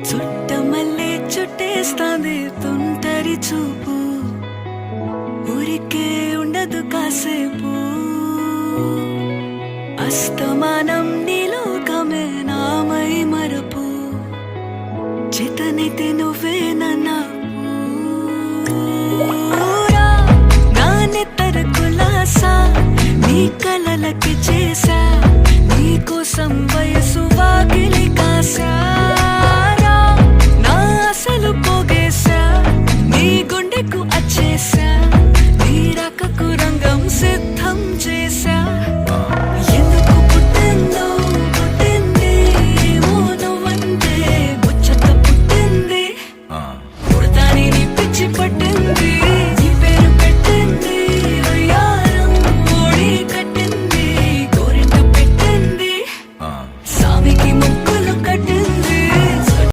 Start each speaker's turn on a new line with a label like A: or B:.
A: చుట్టమల్లే చుట్టేస్తాంది తుంటరి చూపు. ఊరికే ఉండదు కాసేపు. అస్తమానం నీలోకమే నామై మరపు. చితనితి నువ్వే నన్నా. ఊరా, నా నీ కలలకి చేసా. వద్దకు వచ్చేసా నీ రంగం సిద్ధం చేసా ఎందుకు పుట్టిందో పుట్టింది మౌనం అంటే పుట్టింది. పుడతాని పిచ్చి పట్టు